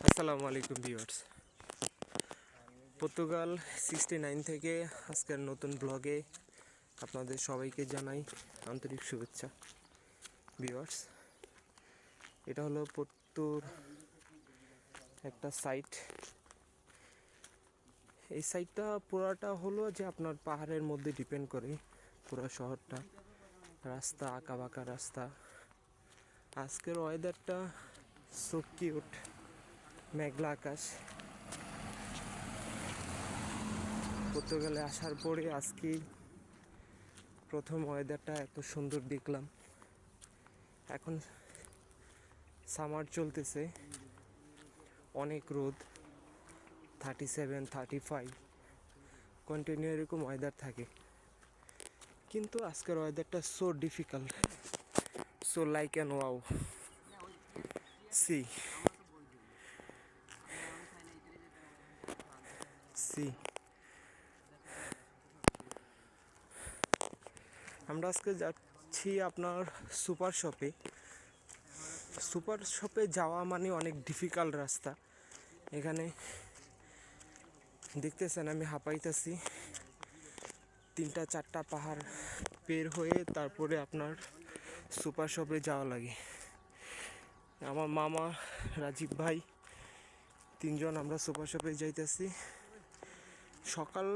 আসসালামু আলাইকুম viewers. Portugal sixty nine থেকে আজকের নতুন ব্লগে আপনাদের সবাইকে জানাই আন্তরিক শুভেচ্ছা। ভিউয়ার্স, এটা হলো পর্তুর একটা সাইট এই সাইটটা পুরাটা হলো যে আপনার পাহাড়ের মধ্যে ডিপেন্ড করে পুরো শহরটা। রাস্তা আঁকা বাঁকা রাস্তা। আজকের ওয়েদারটা সো কিউট মেঘলা আকাশ পর্তুগালে আসার পরে আজকে প্রথম ওয়েদারটা এত সুন্দর দেখলাম। এখন সামার চলতেছে। অনেক রোদ thirty seven thirty five continue এরকম ওয়েদার থাকে। কিন্তু আজকের ওয়েদারটা so difficult so like and wow see see আমরা আজকে যাচ্ছি আপনার সুপার শপে। সুপার শপে যাওয়া মানে অনেক ডিফিকাল্ট রাস্তা। এখানে দেখতেছেন আমি হাঁপাইতেছি। তিনটা, চারটা পাহাড় পের হয়ে তারপরে আপনার সুপার শপে যাওয়া লাগে। আমার মামা রাজীব ভাই, তিনজন আমরা সুপার শপে যাইতেছি। সকাল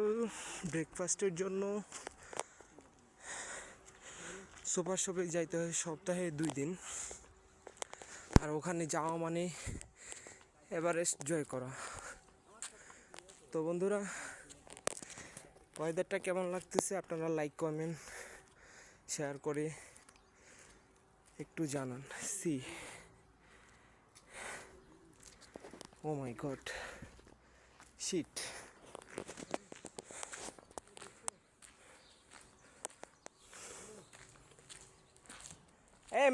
ব্রেকফাস্টের জন্য সুপার শপে যাইতে হয় সপ্তাহে দুই দিন। আর ওখানে যাওয়া মানে এভারেস্ট জয় করা। তো বন্ধুরা ওয়েদারটা কেমন লাগতেছে আপনারা লাইক কমেন্ট শেয়ার করে একটু জানান। See oh my god shit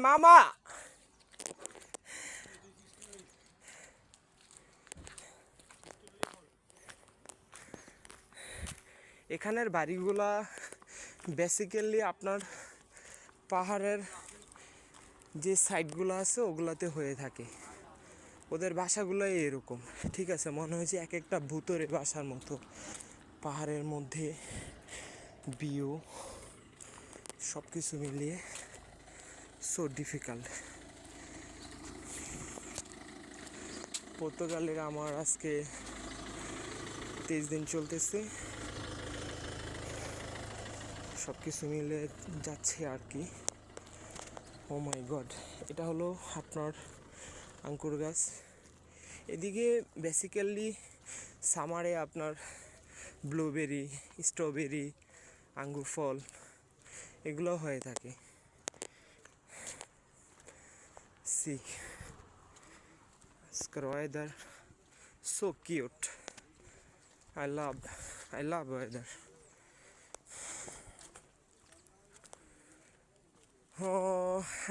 মামা। এখানের বাড়িগুলা বেসিক্যালি আপনার পাহাড়ের যে সাইডগুলো আছে, ওগুলাতে হয়ে থাকে। ওদের বাসাগুলো এরকম, ঠিক আছে? মনে হয়েছে এক একটা ভূতরে বাসার মতো। পাহাড়ের মধ্যে বিও সব কিছু মিলিয়ে সো ডিফিকাল্ট পর্তুগালের আমার আজকে তেইশ দিন চলতেছে। সব কিছু মিলে যাচ্ছে আর কি। ও মাই গড এটা হলো আপনার আঙ্কুর গাছ। এদিকে বেসিক্যালি সামারে আপনার ব্লুবেরি স্ট্রবেরি আঙ্গুর ফল, এগুলো হয়ে থাকে। সি আজকের weather so cute I love I love weather ও,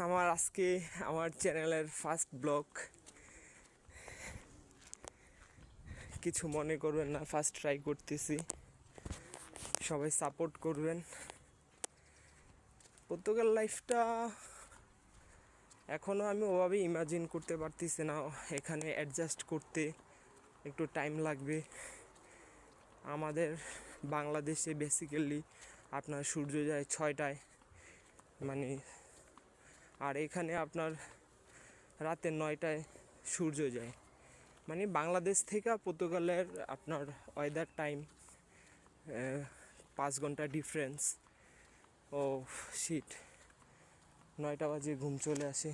আমার আজকে আমার চ্যানেলের ফার্স্ট ব্লগ। কিছু মনে করবেন না, ফার্স্ট ট্রাই করতেছি। সবাই সাপোর্ট করবেন। পর্তুগাল লাইফটা এখনও আমি ওভাবে ইমাজিন করতে পারতেছি না, এখানে অ্যাডজাস্ট করতে একটু টাইম লাগবে। আমাদের বাংলাদেশে বেসিক্যালি আপনার সূর্য যায় ছয়টায় মানে আর এখানে আপনার রাতে নয়টায় সূর্য যায়। মানে বাংলাদেশ থেকে পর্তুগালের আপনার ওয়েদার টাইম পাঁচ ঘণ্টা ডিফারেন্স ও শীত নয়টা বাজে, ঘুম চলে আসে।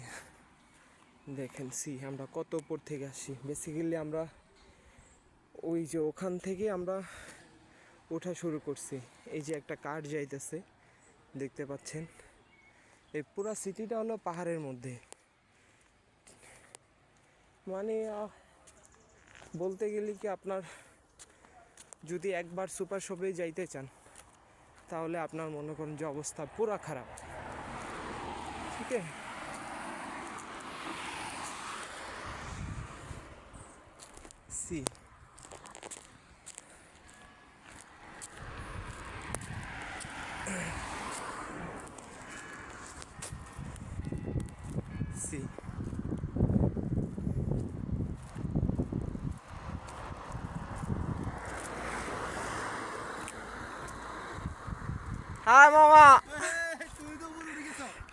দেখেন সি, আমরা কত উপর থেকে আসি। বেসিক্যালি আমরা ওই যে ওখান থেকে আমরা ওঠা শুরু করছি। এই যে একটা কার যাইতেছে, দেখতে পাচ্ছেন। এই পুরো সিটিটা হলো পাহাড়ের মধ্যে। মানে বলতে গেলে কি আপনার যদি একবার সুপার শপে যাইতে চান, তাহলে আপনার মনে করেন যে অবস্থা পুরো খারাপ। Sí. Sí. ¡Ah, mamá!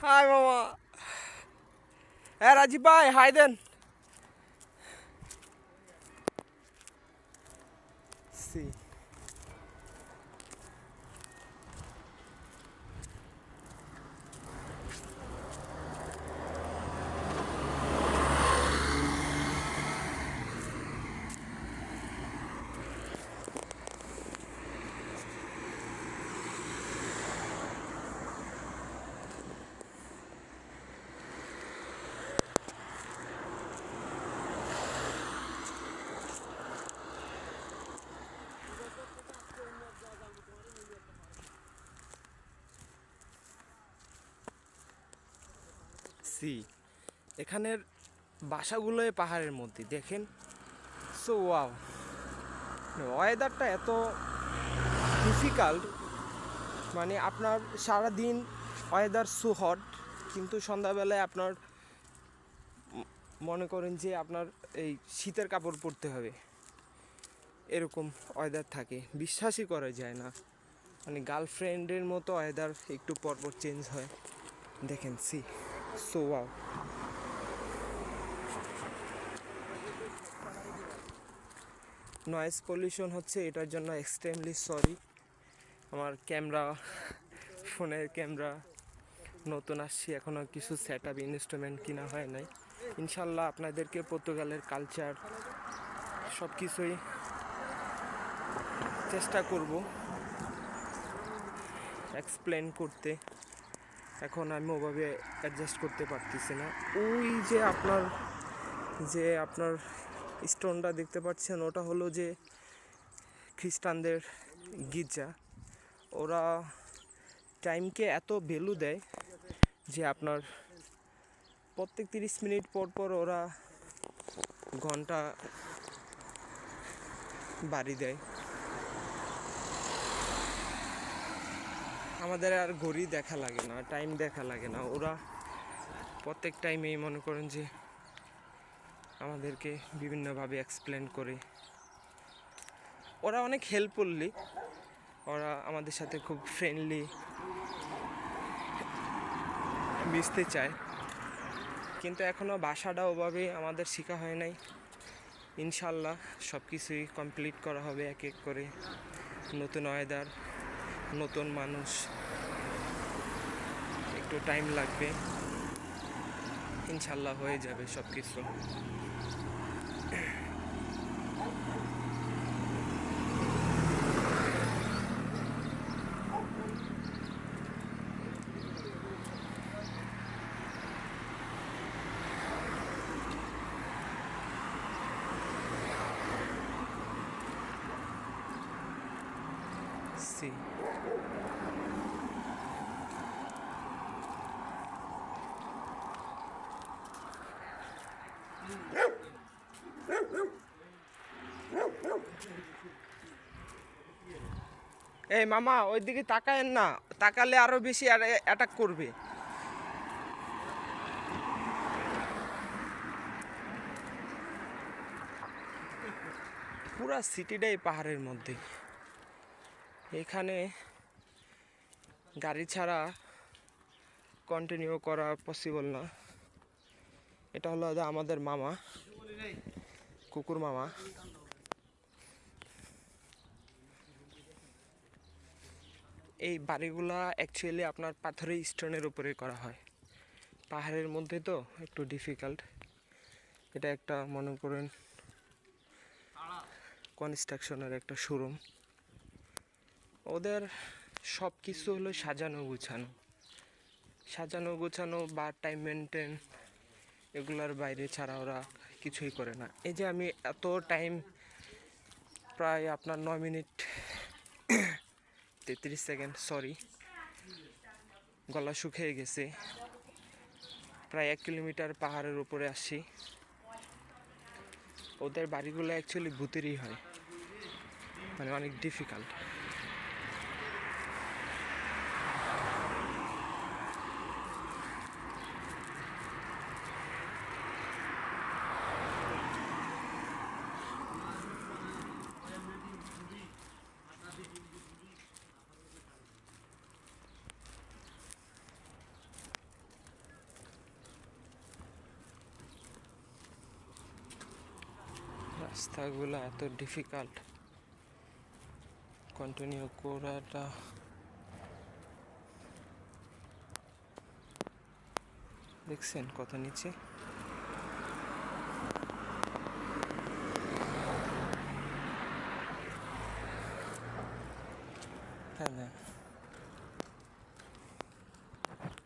High মামা হ্যাঁ রাজীব ভাই হাই দেন সি সি এখানের বাসাগুলো পাহাড়ের মধ্যে, দেখেন? So, wow. ওয়েদারটা এত ডিফিকাল্ট। মানে আপনার সারা দিন ওয়েদার সো হট, কিন্তু সন্ধ্যাবেলায় আপনার মনে করেন যে আপনার এই শীতের কাপড় পরতে হবে। এরকম ওয়েদার থাকে। বিশ্বাসই করা যায় না। মানে গার্লফ্রেন্ডের মতো ওয়েদার একটু পরপর চেঞ্জ হয়। দেখেন, see. So wow noise pollution হচ্ছে এটার জন্য এক্সট্রিমলি সরি আমার ক্যামেরা ফোনের ক্যামেরা নতুন আসছি এখনও কিছু সেট আপ ইনস্ট্রুমেন্ট কিনা হয় নাই। ইনশাল্লাহ আপনাদেরকে পর্তুগালের কালচার সব কিছুই চেষ্টা করব এক্সপ্লেন করতে। এখন আমি ওভাবে অ্যাডজাস্ট করতে পারতেছি না। ওই যে আপনার যে আপনার স্টোনটা দেখতে পাচ্ছেন, ওটা হলো যে খ্রিস্টানদের গির্জা। ওরা টাইমকে এত ভ্যালু দেয় যে আপনার প্রত্যেক তিরিশ মিনিট পর পর ওরা ঘণ্টা বাড়ি দেয়। আমাদের আর ঘড়ি দেখা লাগে না টাইম দেখা লাগে না। ওরা প্রত্যেক টাইমেই মনে করেন যে আমাদেরকে বিভিন্নভাবে এক্সপ্লেন করে। ওরা অনেক হেল্পফুললি ওরা আমাদের সাথে খুব ফ্রেন্ডলি মিশতে চায়। কিন্তু এখনও ভাষাটা ওভাবে আমাদের শেখা হয় নাই। ইনশাল্লাহ সব কিছুই কমপ্লিট করা হবে এক এক করে। নতুন ওয়েদার নতুন মানুষ। একটু টাইম লাগবে। ইনশাল্লাহ হয়ে যাবে সব কিছু See. এই মামা, ওইদিকে তাকায়েন না। তাকালে আরও বেশি অ্যাটাক করবে। পুরা সিটিটাই পাহাড়ের মধ্যে। এখানে গাড়ি ছাড়া কন্টিনিউ করা পসিবল না। এটা হলো আমাদের মামা, কুকুর মামা। এই বাড়িগুলা অ্যাকচুয়ালি আপনার পাথরের স্টোনের উপরে করা হয়। পাহাড়ের মধ্যে তো একটু ডিফিকাল্ট এটা একটা মনে করেন কনস্ট্রাকশনের একটা শোরুম ওদের সব কিছু হলো সাজানো গুছানো। সাজানো গোছানো বা টাইম মেনটেন, এগুলোর বাইরে ছাড়া ওরা কিছুই করে না। এই যে আমি এত টাইম প্রায় আপনার নয় মিনিট তেত্রিশ সেকেন্ড, সরি, গলা শুকিয়ে গেছে। প্রায় এক কিলোমিটার পাহাড়ের উপরে আসছি ওদের বাড়িগুলো অ্যাকচুয়ালি ভূতেরই হয়। মানে অনেক ডিফিকাল্ট রাস্তাগুলো এত ডিফিকাল্ট কন্টিনিউ করাটা। দেখছেন কত নিচে